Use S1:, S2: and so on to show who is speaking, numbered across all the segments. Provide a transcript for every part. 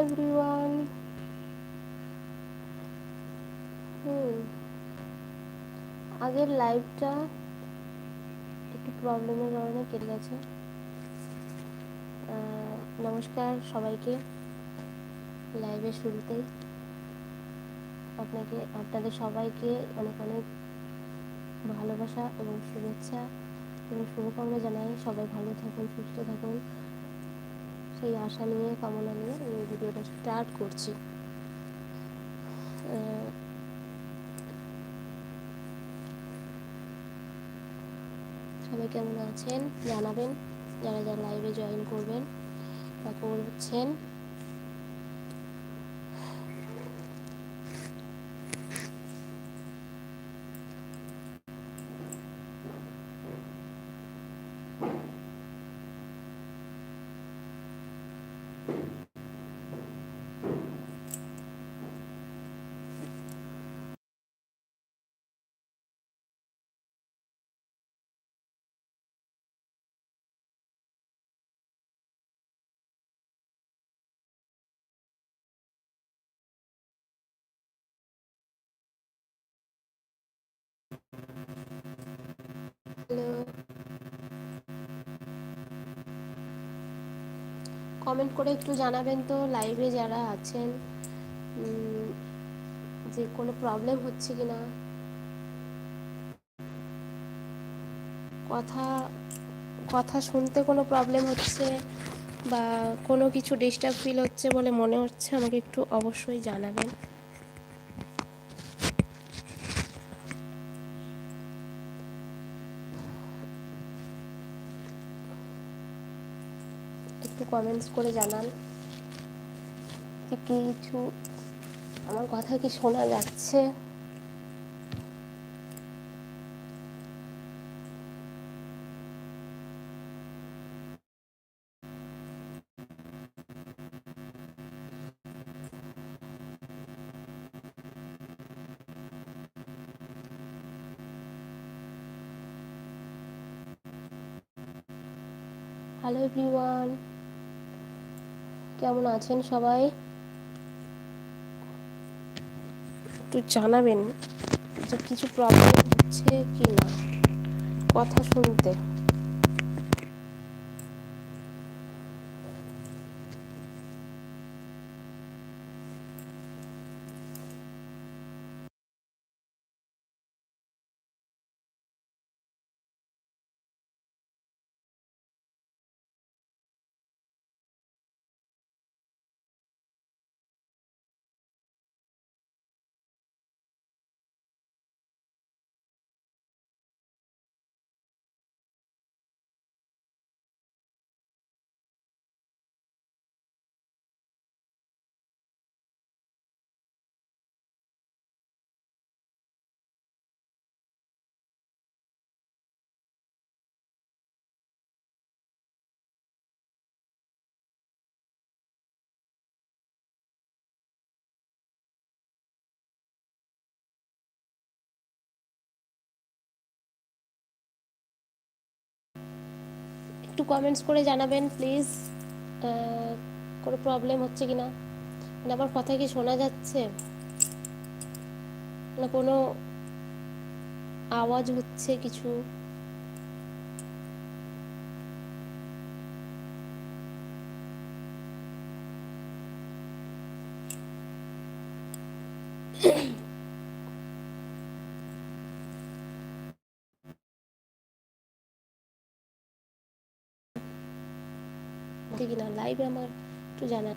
S1: Everyone হুম আগের লাইভটা একটু প্রবলেমের কারণে কেটে গেছে। নমস্কার সবাইকে লাইভের শুরুতেই আপনাকে, আপনাদের সবাইকে অনেক অনেক ভালোবাসা এবং শুভেচ্ছা এবং শুভকামনা জানাই। সবাই ভালো থাকুন, সুস্থ থাকুন। সেই আশা নিয়ে, কামনা নিয়ে আমি ভিডিওটা স্টার্ট করছি। সবাই কেমন আছেন? জানাবেন। যারা যারা লাইভে জয়েন করবেন বা করছেন কমেন্ট করে একটু জানাবেন তো লাইভে যারা আছেন যে কোনো প্রবলেম হচ্ছে কি না কথা কথা শুনতে কোনো প্রবলেম হচ্ছে বা কোনো কিছু ডিস্টার্ব ফিল হচ্ছে বলে মনে হচ্ছে, আমাকে একটু অবশ্যই জানাবেন একটু কমেন্টস করে জানান যে কিছু আমার কথা কি শোনা যাচ্ছে? হ্যালো এভরিওয়ান কেমন আছেন সবাই? একটু জানাবেন যে কিছু প্রবলেম হচ্ছে কি না কথা শুনতে। একটু কমেন্টস করে জানাবেন প্লিজ কোনো প্রবলেম হচ্ছে কি না মানে আমার কথা কি শোনা যাচ্ছে? না কোনো আওয়াজ হচ্ছে কিছু ঠিক না লাইভে আমার একটু জানান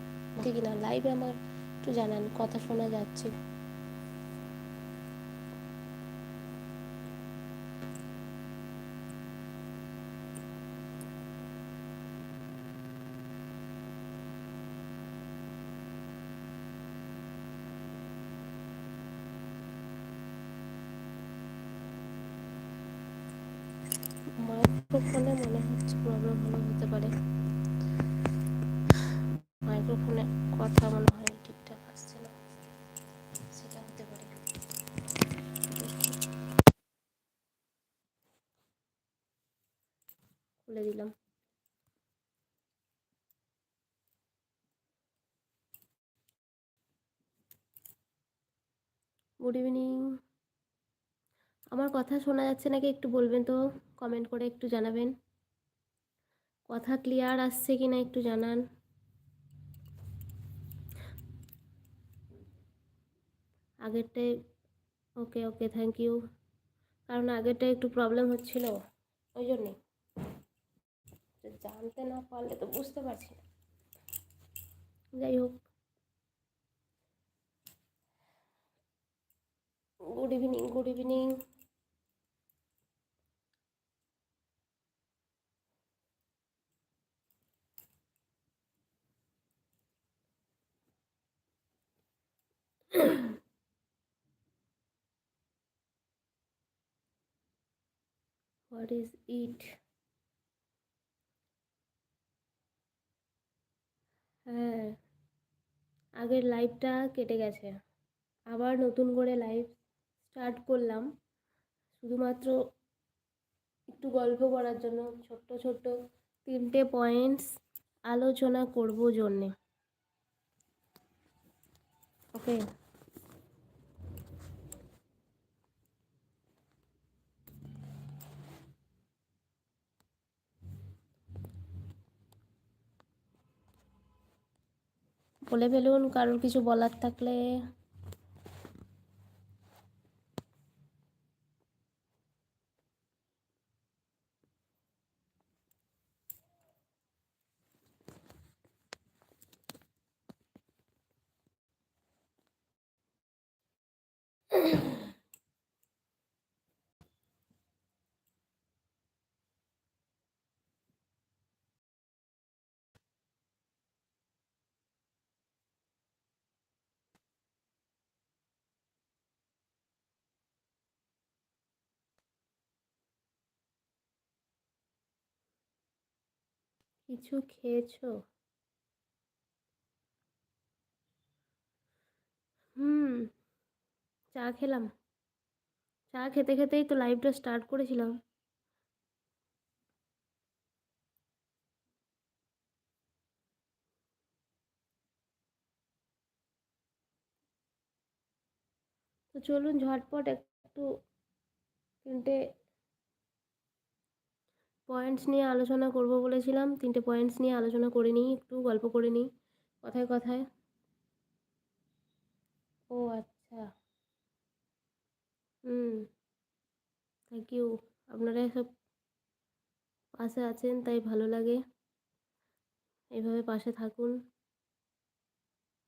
S1: কিনা লাইভে আমার একটু জানান কথা শোনা যাচ্ছে। দিলাম। গুড ইভিনিং আমার কথা শোনা যাচ্ছে নাকি একটু বলবেন তো? কমেন্ট করে একটু জানাবেন। কথা ক্লিয়ার আসছে কি না একটু জানান। আগেরটায় ওকে ওকে থ্যাংক ইউ কারণ আগেরটাই একটু প্রবলেম হচ্ছিল, ওই জন্যে। জানতে না পারলে তো বুঝতে পারছি না। যাই হোক। Good evening good evening what is it হ্যাঁ আগের লাইভটা কেটে গেছে। আবার নতুন করে লাইভ স্টার্ট করলাম। শুধুমাত্র একটু গল্প করার জন্য, ছোট্ট ছোট্ট তিনটে পয়েন্টস আলোচনা করব জন্যে। ওকে বলে ফেলুন কারোর কিছু বলার থাকলে। কিছু খেয়েছো? হুম, চা খেলাম। চা খেতে খেতেই তো লাইভটা স্টার্ট করেছিলাম। তো চলুন ঝটপট একটু তিনটে পয়েন্টস নিয়ে আলোচনা করব বলেছিলাম। তিনটে পয়েন্টস নিয়ে আলোচনা করে নিই, একটু গল্প করে নিই। কথায় কথায়। ও আচ্ছা। হুম। থ্যাংক ইউ আপনারা সব পাশে আছেন, তাই ভালো লাগে। এইভাবে পাশে থাকুন।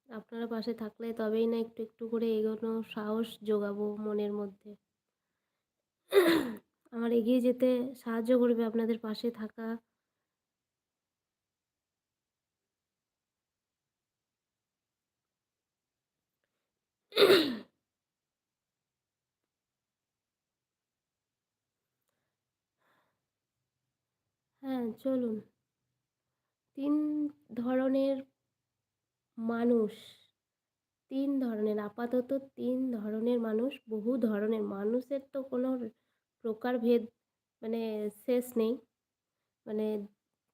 S1: আপনারা পাশে থাকলে তবেই না একটু একটু করে এগোনো সাহস যোগাবো মনের মধ্যে। আমার এগিয়ে যেতে সাহায্য করবে আপনাদের পাশে থাকা। হ্যাঁ চলুন। তিন ধরনের মানুষ, তিন ধরনের, আপাতত তিন ধরনের মানুষ, বহু ধরনের। মানুষের তো কোনো প্রকারভেদ মানে শেষ নেই। মানে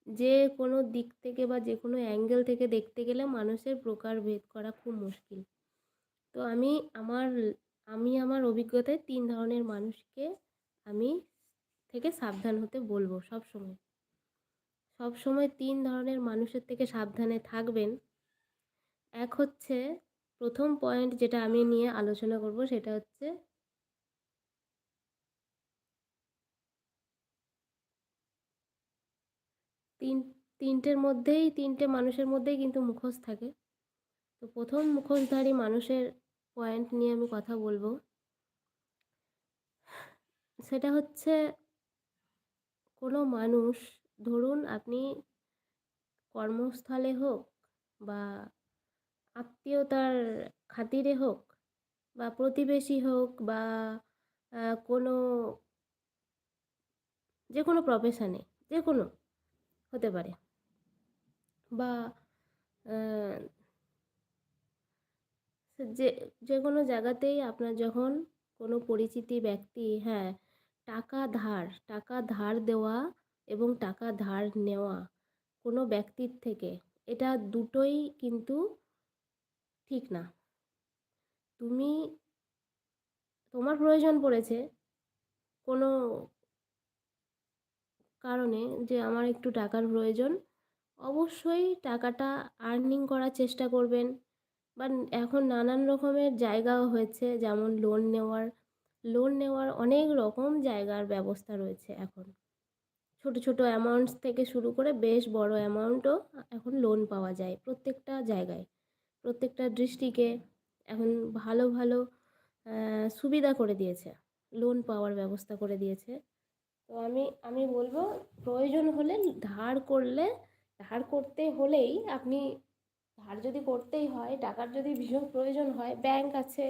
S1: যে কোনো দিক থেকে বা যে কোনো অ্যাঙ্গেল থেকে দেখতে গেলে মানুষের প্রকারভেদ করা খুব মুশকিল। তো আমি আমার আমি আমার অভিজ্ঞতায় তিন ধরনের মানুষকে আমি থেকে সাবধান হতে বলব সব সময় সব সময় তিন ধরনের মানুষের থেকে সাবধানে থাকবেন। এক হচ্ছে প্রথম পয়েন্ট যেটা আমি নিয়ে আলোচনা করব সেটা হচ্ছে তিন, তিনটের মধ্যেই, তিনটে মানুষের মধ্যেই কিন্তু মুখোশ থাকে। তো প্রথম মুখোশধারী মানুষের পয়েন্ট নিয়ে আমি কথা বলব। সেটা হচ্ছে কোনো মানুষ, ধরুন আপনি কর্মস্থলে হোক বা আত্মীয়তার খাতিরে হোক বা প্রতিবেশী হোক বা কোনো, যে কোনো প্রফেশনে যে কোনো হতে পারে। বা যে যে কোনো জায়গাতেই আপনার যখন কোনো পরিচিতি ব্যক্তি হ্যাঁ টাকা ধার টাকা ধার দেওয়া এবং টাকা ধার নেওয়া কোনো ব্যক্তির থেকে, এটা দুটোই কিন্তু ঠিক না। তুমি, তোমার প্রয়োজন পড়েছে কোনো কারণে যে আমার একটু টাকার প্রয়োজন, অবশ্যই টাকাটা আর্নিং করার চেষ্টা করবেন। বা এখন নানান রকমের জায়গাও হয়েছে, যেমন লোন নেওয়ার লোন নেওয়ার অনেক রকম জায়গার ব্যবস্থা রয়েছে এখন। ছোট ছোট অ্যামাউন্টস থেকে শুরু করে বেশ বড় অ্যামাউন্টও এখন লোন পাওয়া যায় প্রত্যেকটা জায়গায়, প্রত্যেকটা ডিস্ট্রিক্টে এখন ভালো ভালো সুবিধা করে দিয়েছে লোন পাওয়ার ব্যবস্থা করে দিয়েছে। তো আমি আমি বলব প্রয়োজন হলে ধার করলে, ধার করতে হলেই আপনি ধার যদি করতেই হয়, টাকার যদি ভীষণ প্রয়োজন হয়, ব্যাংক আছে,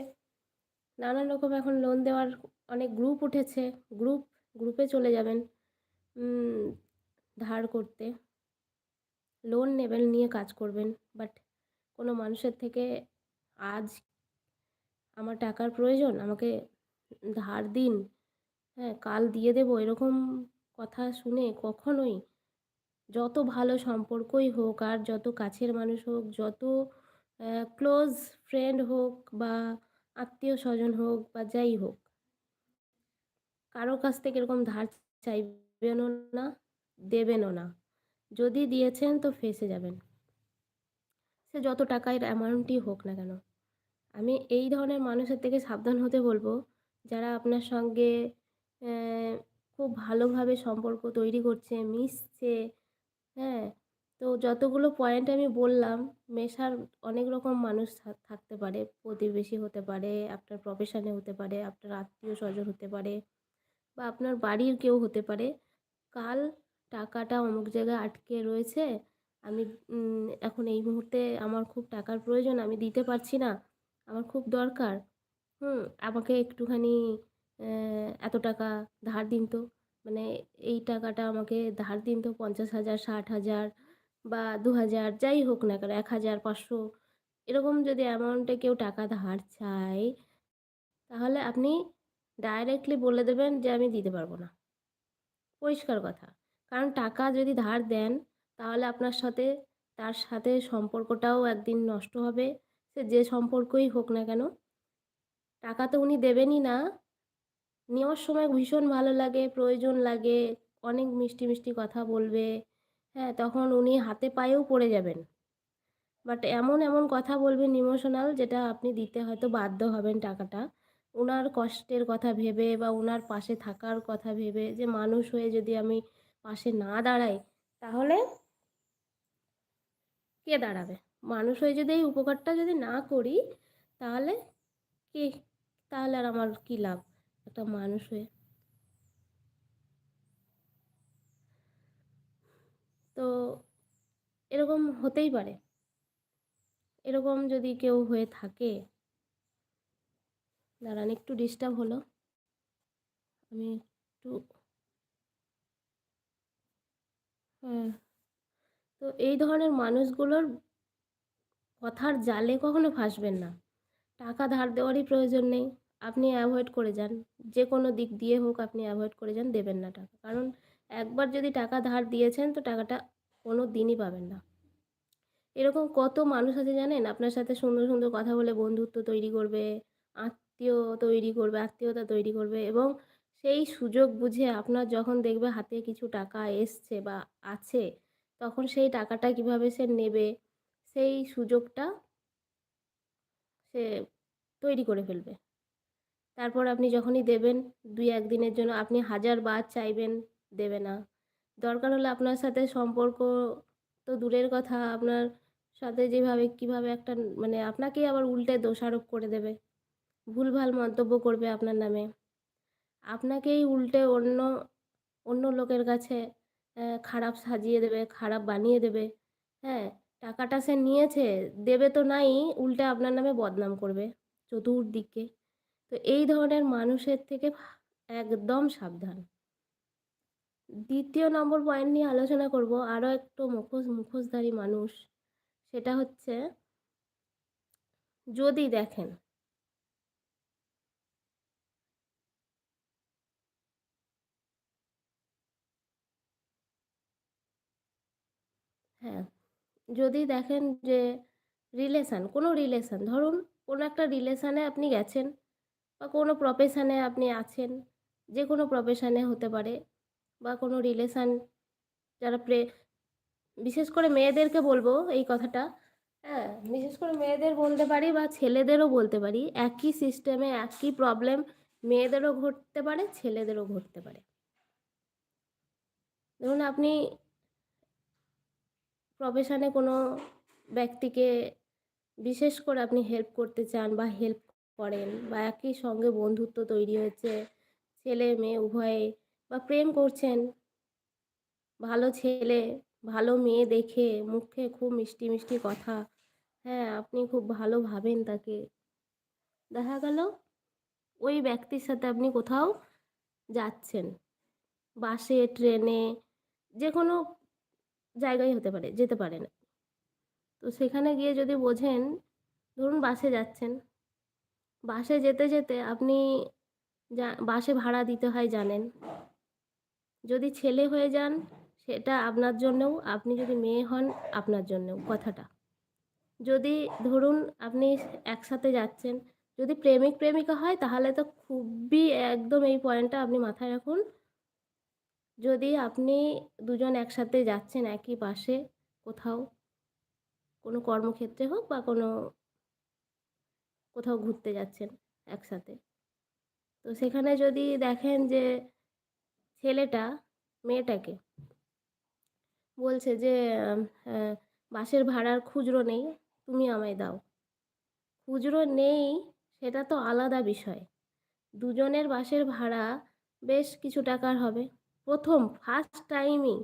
S1: নানান রকম এখন লোন দেওয়ার অনেক গ্রুপ উঠেছে গ্রুপ গ্রুপে চলে যাবেন ধার করতে। লোন নেবেন, নিয়ে কাজ করবেন বাট কোনো মানুষের থেকে আজ আমার টাকার প্রয়োজন, আমাকে ধার দিন। হ্যাঁ কাল দিয়ে দেবো এরকম কথা শুনে কখনোই। যত ভালো সম্পর্কই হোক আর যত কাছের মানুষ হোক, যত ক্লোজ ফ্রেন্ড হোক বা আত্মীয় স্বজন হোক বা যাই হোক, কারও কাছ থেকে এরকম ধার চাইবেনও না, দেবেনও না। যদি দিয়েছেন তো ফেসে যাবেন। সে যত টাকার অ্যামাউন্টই হোক না কেন। আমি এই ধরনের মানুষের থেকে সাবধান হতে বলব, যারা আপনার সঙ্গে খুব ভালোভাবে সম্পর্ক তৈরি করছে, মিশছে হ্যাঁ? তো যতগুলো পয়েন্ট আমি বললাম, মেশার অনেক রকম মানুষ থাকতে পারে। প্রতিবেশী হতে পারে, আপনার প্রফেশনে হতে পারে, আপনার আত্মীয় স্বজন হতে পারে, বা আপনার বাড়ির কেউ হতে পারে। কাল টাকাটা অমুক জায়গায় আটকে রয়েছে, আমি এখন এই মুহূর্তে আমার খুব টাকার প্রয়োজন, আমি দিতে পারছি না, আমার খুব দরকার, হুম? আমাকে একটুখানি এত টাকা ধার দিন তো। মানে এই টাকাটা আমাকে ধার দিন তো পঞ্চাশ হাজার, ষাট হাজার বা দু হাজার, যাই হোক না কেন, এক হাজার, পাঁচশো, এরকম যদি অ্যামাউন্টে কেউ টাকা ধার চায়, তাহলে আপনি ডাইরেক্টলি বলে দেবেন যে আমি দিতে পারব না। পরিষ্কার কথা। কারণ টাকা যদি ধার দেন, তাহলে আপনার সাথে, তার সাথে সম্পর্কটাও একদিন নষ্ট হবে। সে যে সম্পর্কই হোক না কেন, টাকা তো উনি দেবেনই না। নেওয়ার সময় ভীষণ ভালো লাগে, প্রয়োজন লাগে, অনেক মিষ্টি মিষ্টি কথা বলবে। হ্যাঁ তখন উনি হাতে পায়েও পড়ে যাবেন। বাট এমন এমন কথা বলবেন ইমোশনাল যেটা আপনি দিতে হয়তো বাধ্য হবেন টাকাটা। ওনার কষ্টের কথা ভেবে বা ওনার পাশে থাকার কথা ভেবে যে মানুষ হয়ে যদি আমি পাশে না দাঁড়াই, তাহলে কে দাঁড়াবে? মানুষ হয়ে যদি এই উপকারটা যদি না করি, তাহলে কে? তাহলে আর আমার কী লাভ? একটা মানুষ হয়ে। তো এরকম হতেই পারে। এরকম যদি কেউ হয়ে থাকে, দাঁড়ান একটু ডিস্টার্ব হলো। আমি একটু হ্যাঁ তো এই ধরনের মানুষগুলোর কথার জালে কখনো ফাঁসবেন না। টাকা ধার দেওয়ারই প্রয়োজন নেই। আপনি অ্যাভয়েড করে যান। যে কোনো দিক দিয়ে হোক আপনি অ্যাভয়েড করে যান, দেবেন না টাকা। কারণ একবার যদি টাকা ধার দিয়েছেন, তো টাকাটা কোনো দিনই পাবেন না। এরকম কত মানুষ আছে জানেন? আপনার সাথে সুন্দর সুন্দর কথা বলে বন্ধুত্ব তৈরি করবে, আত্মীয় তৈরি করবে, আত্মীয়তা তৈরি করবে এবং সেই সুযোগ বুঝে আপনার যখন দেখবে হাতে কিছু টাকা এসছে বা আছে, তখন সেই টাকাটা কীভাবে সে নেবে, সেই সুযোগটা সে তৈরি করে ফেলবে। তারপর আপনি যখনই দেবেন, দুই একদিনের জন্য আপনি হাজার বার চাইবেন দেবে না। দরকার হলে আপনার সাথে সম্পর্ক তো দূরের কথা, আপনার সাথে যেভাবে, কীভাবে একটা মানে আপনাকেই আবার উল্টে দোষারোপ করে দেবে। ভুলভাল মন্তব্য করবে আপনার নামে। আপনাকেই উল্টে অন্য অন্য লোকের কাছে খারাপ সাজিয়ে দেবে, খারাপ বানিয়ে দেবে। হ্যাঁ টাকাটা সে নিয়েছে, দেবে তো নাই, উল্টে আপনার নামে বদনাম করবে, চতুর্দিকে। তো এই ধরনের মানুষের থেকে একদম সাবধান। দ্বিতীয় নম্বর পয়েন্ট নিয়ে আলোচনা করব আরও একটু মুখোশ, মুখোশধারী মানুষ। সেটা হচ্ছে, যদি দেখেন হ্যাঁ যদি দেখেন যে রিলেশান কোনো রিলেশান ধরুন কোনো একটা রিলেশানে আপনি গেছেন বা কোনো প্রফেশনে আপনি আছেন যে কোনো প্রফেশনে হতে পারে বা কোনো রিলেশান যারা প্রে, বিশেষ করে মেয়েদেরকে বলব এই কথাটা হ্যাঁ বিশেষ করে মেয়েদের বলতে পারি বা ছেলেদেরও বলতে পারি, একই সিস্টেমে একই প্রবলেম মেয়েদেরও ঘটতে পারে, ছেলেদেরও ঘটতে পারে। ধরুন আপনি প্রফেশনে কোনো ব্যক্তিকে বিশেষ করে আপনি হেল্প করতে চান বা হেল্প করেন বা একই সঙ্গে বন্ধুত্ব তৈরি হয়েছে, ছেলে মেয়ে উভয়ে বা প্রেম করছেন। ভালো ছেলে, ভালো মেয়ে দেখে মুখে খুব মিষ্টি মিষ্টি কথা। হ্যাঁ আপনি খুব ভালো ভাবেন তাকে। দেখা গেল ওই ব্যক্তির সাথে আপনি কোথাও যাচ্ছেন। বাসে, ট্রেনে যে কোনো জায়গায় হতে পারে, যেতে পারেন। তো সেখানে গিয়ে যদি বোঝেন, ধরুন বাসে যাচ্ছেন। বাসে যেতে যেতে আপনি বাসে ভাড়া দিতে হয় জানেন। যদি ছেলে হয়ে যান, সেটা আপনার জন্যও, আপনি যদি মেয়ে হন, আপনার জন্যও, কথাটা। যদি ধরুন আপনি একসাথে যাচ্ছেন, যদি প্রেমিক, প্রেমিকা হয়, তাহলে তো খুবই একদম এই পয়েন্টটা আপনি মাথায় রাখুন। যদি আপনি দুজন একসাথে যাচ্ছেন, একই বাসে, কোথাও, কোনো কর্মক্ষেত্রে হোক বা কোনো কোথাও ঘুরতে যাচ্ছেন একসাথে। তো সেখানে যদি দেখেন যে ছেলেটা, মেয়েটাকে বলছে যে বাসের ভাড়ার খুচরো নেই, তুমি আমায় দাও। খুচরো নেই সেটা তো আলাদা বিষয়। দুজনের বাসের ভাড়া বেশ কিছু টাকার হবে। প্রথম ফার্স্ট টাইমই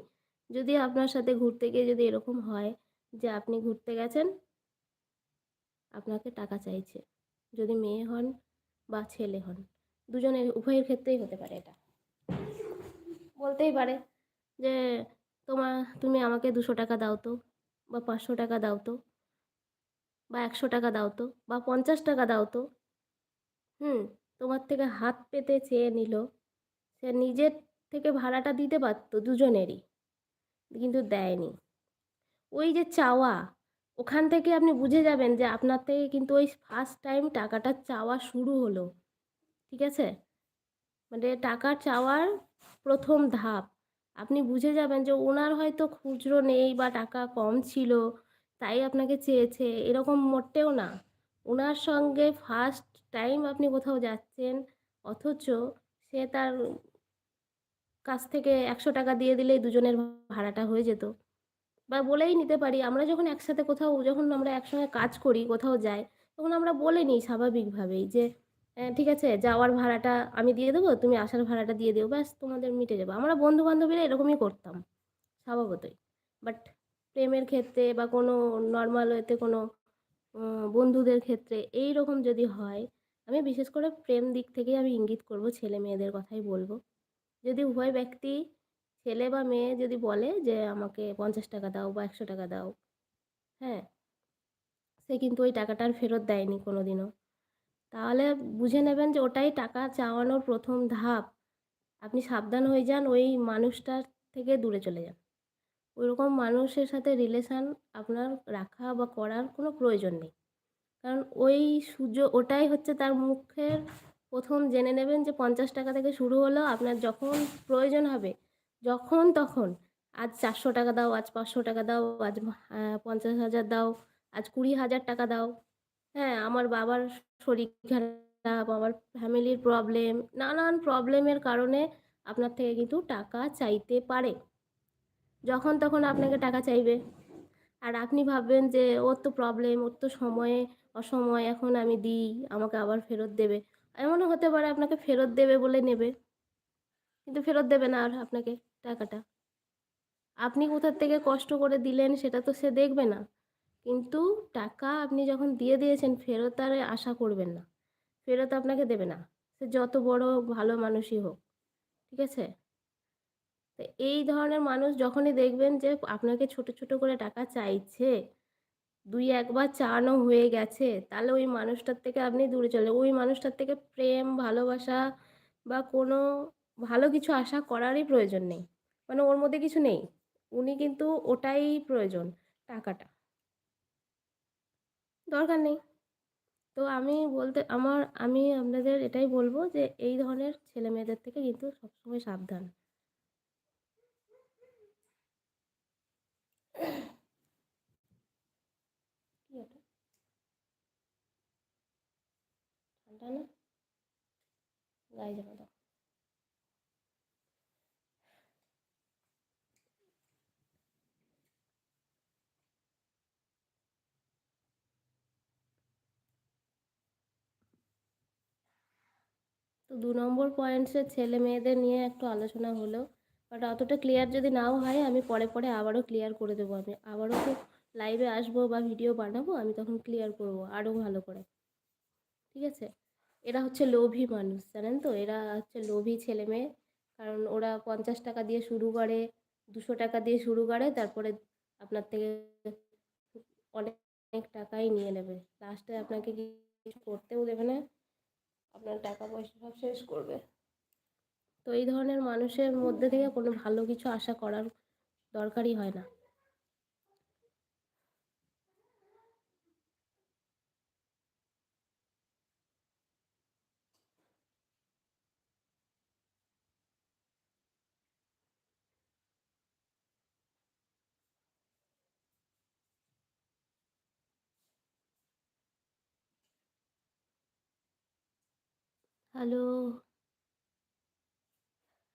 S1: যদি আপনার সাথে ঘুরতে গিয়ে যদি এরকম হয় যে আপনি ঘুরতে গেছেন, আপনাকে টাকা চাইছে। যদি মেয়ে হন বা ছেলে হন, দুজনের উভয়ের ক্ষেত্রেই হতে পারে এটা। বলতেই পারে যে তোমার তুমি আমাকে দুশো টাকা দাও তো, বা পাঁচশো টাকা দাও তো, বা একশো টাকা দাও তো, বা পঞ্চাশ টাকা দাও তো, হুম, তোমার থেকে হাত পেতে চেয়ে নিল, সে নিজের থেকে ভাড়াটা দিতে পারতো দুজনেরই, কিন্তু দেয়নি। ওই যে চাওয়া ওখান থেকে আপনি বুঝে যাবেন যে আপনার থেকে কিন্তু ওই ফার্স্ট টাইম টাকাটা চাওয়া শুরু হলো। ঠিক আছে? মানে টাকা চাওয়ার প্রথম ধাপ। আপনি বুঝে যাবেন যে ওনার হয়তো খুচরো নেই বা টাকা কম ছিল, তাই আপনাকে চেয়েছে, এরকম মোটেও না। ওনার সঙ্গে ফার্স্ট টাইম আপনি কোথাও যাচ্ছেন, অথচ সে তার কাছ থেকে একশো টাকা দিয়ে দিলেই দুজনের ভাড়াটা হয়ে যেত। বা বলেই নিতে পারি। আমরা যখন একসাথে কোথাও যখন আমরা একসঙ্গে কাজ করি কোথাও যাই তখন আমরা বলে নিই স্বাভাবিকভাবেই যে "হ্যাঁ, ঠিক আছে যাওয়ার ভাড়াটা আমি দিয়ে দেবো তুমি আসার ভাড়াটা দিয়ে দিও ব্যাস তোমাদের মিটে যাবে। আমরা বন্ধু বান্ধবীরা এরকমই করতাম স্বভাবতই। বাট প্রেমের ক্ষেত্রে বা কোনো নর্মাল এতে কোনো বন্ধুদের ক্ষেত্রে এই রকম যদি হয় আমি বিশেষ করে প্রেম দিক থেকেই আমি ইঙ্গিত করব ছেলে মেয়েদের কথাই বলব। যদি উভয় ব্যক্তি ছেলে বা মেয়ে যদি বলে যে, আমাকে পঞ্চাশ টাকা দাও বা একশো টাকা দাও হ্যাঁ? সে কিন্তু ওই টাকাটা আর ফেরত দেয়নি কোনো দিনও তাহলে বুঝে নেবেন যে, ওটাই টাকা চাওয়ানোর প্রথম ধাপ। আপনি সাবধান হয়ে যান, ওই মানুষটার থেকে দূরে চলে যান। ওইরকম মানুষের সাথে রিলেশান আপনার রাখা বা করার কোনো প্রয়োজন নেই। কারণ ওই সুযোগ, ওটাই হচ্ছে তার মুখের প্রথম জেনে নেবেন যে, পঞ্চাশ টাকা থেকে শুরু হলো। আপনার যখন প্রয়োজন হবে যখন তখন। আজ চারশো টাকা দাও, আজ পাঁচশো টাকা দাও, আজ পঞ্চাশ হাজার দাও, আজ কুড়ি হাজার টাকা দাও। হ্যাঁ আমার বাবার শরীর খারাপ, আমার ফ্যামিলির প্রবলেম, নানান প্রবলেমের কারণে আপনার থেকে কিন্তু টাকা চাইতে পারে। যখন তখন আপনাকে টাকা চাইবে। আর আপনি ভাববেন যে, ওর তো প্রবলেম, ওর তো সময়ে অসময়, এখন আমি দিই, আমাকে আবার ফেরত দেবে। এমনও হতে পারে আপনাকে ফেরত দেবে বলে নেবে। কিন্তু ফেরত দেবে না আর আপনাকে টাকাটা। আপনি কোথার থেকে কষ্ট করে দিলেন সেটা তো সে দেখবে না। কিন্তু টাকা আপনি যখন দিয়ে দিয়েছেন, ফেরত আর আশা করবেন না। ফেরত আপনাকে দেবে না। সে যত বড় ভালো মানুষই হোক। ঠিক আছে? এই ধরনের মানুষ যখনই দেখবেন যে আপনাকে ছোট ছোট করে টাকা চাইছে, দুই একবার চাওয়ানো হয়ে গেছে, তাহলে ওই মানুষটার থেকে আপনি দূরে চলে ওই মানুষটার থেকে প্রেম, ভালোবাসা বা কোনো ভালো কিছু আশা করারই প্রয়োজন নেই। মানে ওর মধ্যে কিছু নেই। উনি কিন্তু ওটাই প্রয়োজন, টাকাটা। দরকার নেই। তো আমি বলতে, আমার, আমি আপনাদের এটাই বলব যে এই ধরনের ছেলে মেয়েদের থেকে কিন্তু সবসময় সাবধান। ঠান্ডা না? গায়ে জামা দাও। দু নম্বর পয়েন্টসে ছেলে মেয়েদের নিয়ে একটু আলোচনা হলো। বাট অতটা ক্লিয়ার যদি নাও হয়, আমি পরে পরে আবারও ক্লিয়ার করে দেবো আমি। আবারও তো লাইভে আসব বা ভিডিও বানাবো, আমি তখন ক্লিয়ার করব আরও ভালো করে। ঠিক আছে? এরা হচ্ছে লোভী মানুষ, জানেন তো? এরা হচ্ছে লোভী ছেলে মেয়ে। কারণ ওরা পঞ্চাশ টাকা দিয়ে শুরু করে, দুশো টাকা দিয়ে শুরু করে, তারপরে আপনার থেকে অনেক অনেক টাকাই নিয়ে নেবে। লাস্টে আপনাকে কিছু করতেও দেবে না। আপনার টাকা পয়সা সব শেষ করবে। তো এই ধরনের মানুষের মধ্যে থেকে কোনো ভালো কিছু আশা করার দরকারই হয় না। হ্যালো।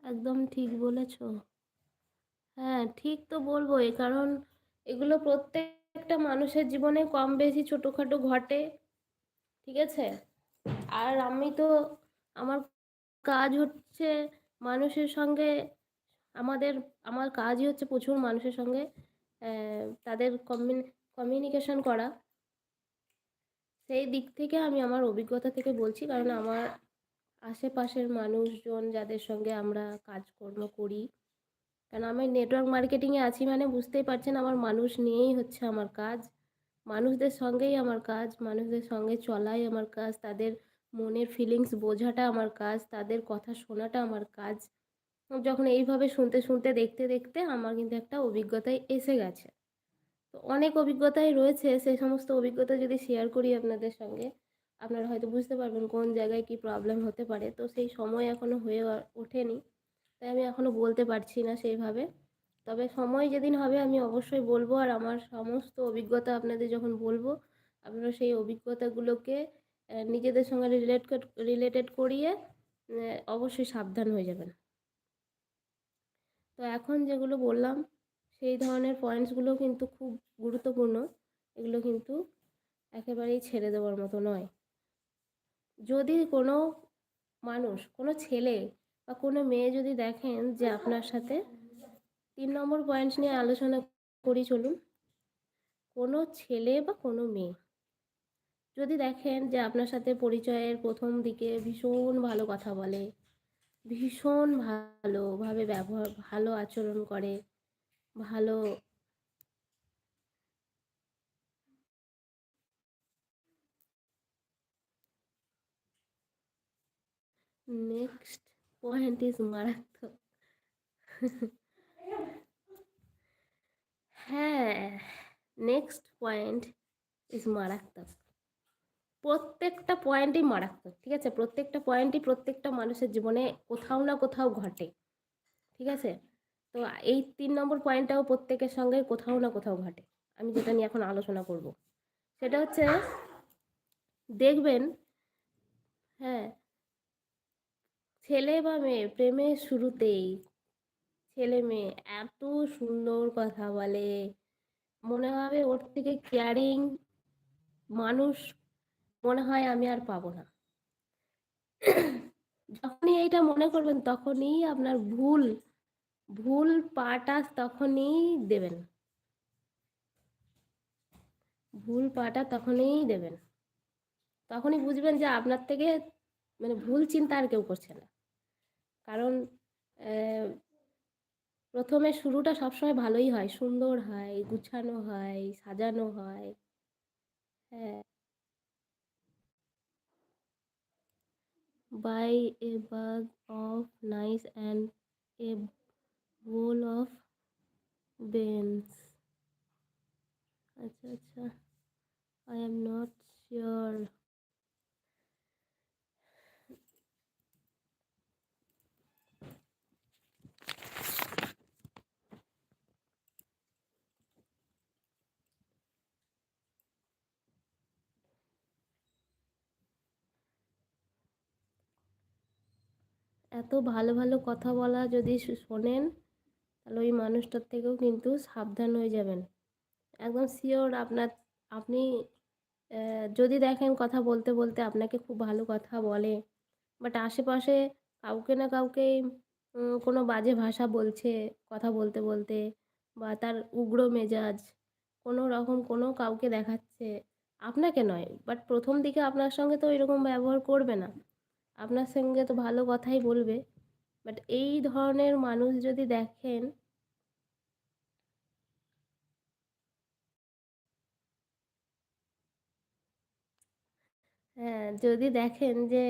S1: একদম ঠিক বলেছ। হ্যাঁ ঠিক তো বলবোই, কারণ এগুলো প্রত্যেকটা মানুষের জীবনে কম বেশি ছোটোখাটো ঘটে, ঠিক আছে? আর আমি তো, আমার কাজ হচ্ছে মানুষের সঙ্গে, আমাদের, আমার কাজই হচ্ছে প্রচুর মানুষের সঙ্গে তাদের কমিউনিকেশন করা। সেই দিক থেকে আমি আমার অভিজ্ঞতা থেকে বলছি, কারণ আমার আশেপাশের মানুষজন যাদের সঙ্গে আমরা কাজকর্ম করি। কারণ আমি নেটওয়ার্ক মার্কেটিংয়ে আছি মানে বুঝতেই পারছেন আমার মানুষ নিয়েই হচ্ছে আমার কাজ। মানুষদের সঙ্গেই আমার কাজ, মানুষদের সঙ্গে চলাই আমার কাজ, তাদের মনের ফিলিংস বোঝাটা আমার কাজ, তাদের কথা শোনাটা আমার কাজ। যখন এইভাবে শুনতে শুনতে, দেখতে দেখতে আমার কিন্তু একটা অভিজ্ঞতায় এসে গেছে। তো অনেক অভিজ্ঞতাই রয়েছে সেই সমস্ত অভিজ্ঞতা যদি শেয়ার করি আপনাদের সঙ্গে আপনারা হয়তো বুঝতে পারবেন কোন জায়গায় কি প্রবলেম হতে পারে। তো সেই সময় এখনও হয়ে ওঠেনি। তাই আমি এখনও বলতে পারছি না সেইভাবে। তবে সময় যেদিন হবে আমি অবশ্যই বলব। আর আমার সমস্ত অভিজ্ঞতা আপনাদের যখন বলব, আপনারা সেই অভিজ্ঞতাগুলোকে নিজেদের সঙ্গে রিলেট রিলেটেড করিয়ে অবশ্যই সাবধান হয়ে যাবেন। তো এখন যেগুলো বললাম, সেই ধরনের পয়েন্টসগুলো কিন্তু খুব গুরুত্বপূর্ণ। এগুলো কিন্তু একেবারেই ছেড়ে দেওয়ার মতো নয়। যদি কোনো মানুষ, কোনো ছেলে বা কোনো মেয়ে যদি দেখেন যে আপনার সাথে তিন নম্বর পয়েন্ট নিয়ে আলোচনা করি চলুন। কোনো ছেলে বা কোনো মেয়ে যদি দেখেন যে আপনার সাথে পরিচয়ের প্রথম দিকে ভীষণ ভালো কথা বলে, ভীষণ ভালোভাবে ব্যবহার, ভালো আচরণ করে, ভালো নেক্সট পয়েন্ট ইজ মারাত্মক। হ্যাঁ নেক্সট পয়েন্ট ইজ মারাত্মক। প্রত্যেকটা পয়েন্টই মারাত্মক, ঠিক আছে? প্রত্যেকটা পয়েন্টই প্রত্যেকটা মানুষের জীবনে কোথাও না কোথাও ঘটে, ঠিক আছে? তো এই তিন নম্বর পয়েন্টটাও প্রত্যেকের সঙ্গে কোথাও না কোথাও ঘটে। আমি যেটা নিয়ে এখন আলোচনা করব, সেটা হচ্ছে, দেখবেন হ্যাঁ ছেলে বা মেয়ে প্রেমের শুরুতেই ছেলে মেয়ে এত সুন্দর কথা বলে। মনে হবে ওর থেকে কেয়ারিং মানুষ মনে হয় আমি আর পাবো না। যখনই এইটা মনে করবেন তখনই আপনার ভুল ভুল পাটা তখনই দেবেন। ভুল পাটা তখনই দেবেন। তখনই বুঝবেন যে আপনার থেকে মানে ভুল চিন্তা আর কেউ করছে না। কারণ প্রথমে শুরুটা সবসময় ভালোই হয়। সুন্দর হয়, গুছানো হয়, সাজানো হয়। হ্যাঁ। By a bag of nice and a bowl of beans আচ্ছা আচ্ছা। আই এম নট শিওর এত ভালো ভালো কথা বলা যদি শোনেন, তাহলে ওই মানুষটার থেকেও কিন্তু সাবধান হয়ে যাবেন। একদম শিওর আপনার, আপনি যদি দেখেন কথা বলতে বলতে আপনাকে খুব ভালো কথা বলে বাট আশেপাশে কাউকে না কাউকে কোনো বাজে ভাষা বলছে কথা বলতে বলতে বা তার উগ্র মেজাজ, কোনো রকম কোনো কাউকে দেখাচ্ছে, আপনাকে নয় বাট প্রথম দিকে আপনার সঙ্গে তো এরকম ব্যবহার করবে না। আপনার সঙ্গে তো ভালো কথাই বলবে। বাট এই ধরনের মানুষ যদি দেখেন হ্যাঁ যদি দেখেন যে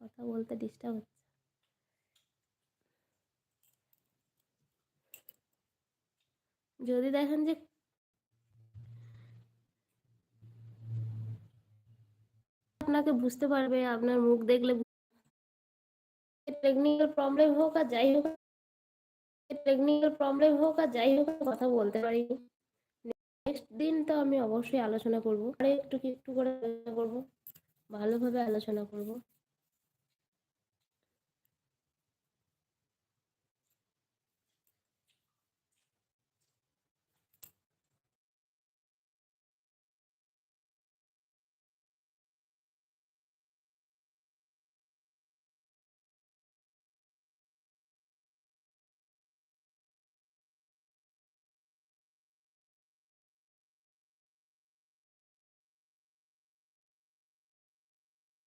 S1: কথা বলতে ডিস্টার্ব হচ্ছে। যদি দেখেন যে আপনাকে বুঝতে পারবে, আপনার মুখ দেখলে টেকনিক্যাল প্রবলেম হোক আর যাই হোক টেকনিক্যাল প্রবলেম হোক আর যাই হোক, কথা বলতে পারি। নেক্সট দিন তো আমি অবশ্যই আলোচনা করব। আরে একটু একটু করে করব। ভালোভাবে আলোচনা করব।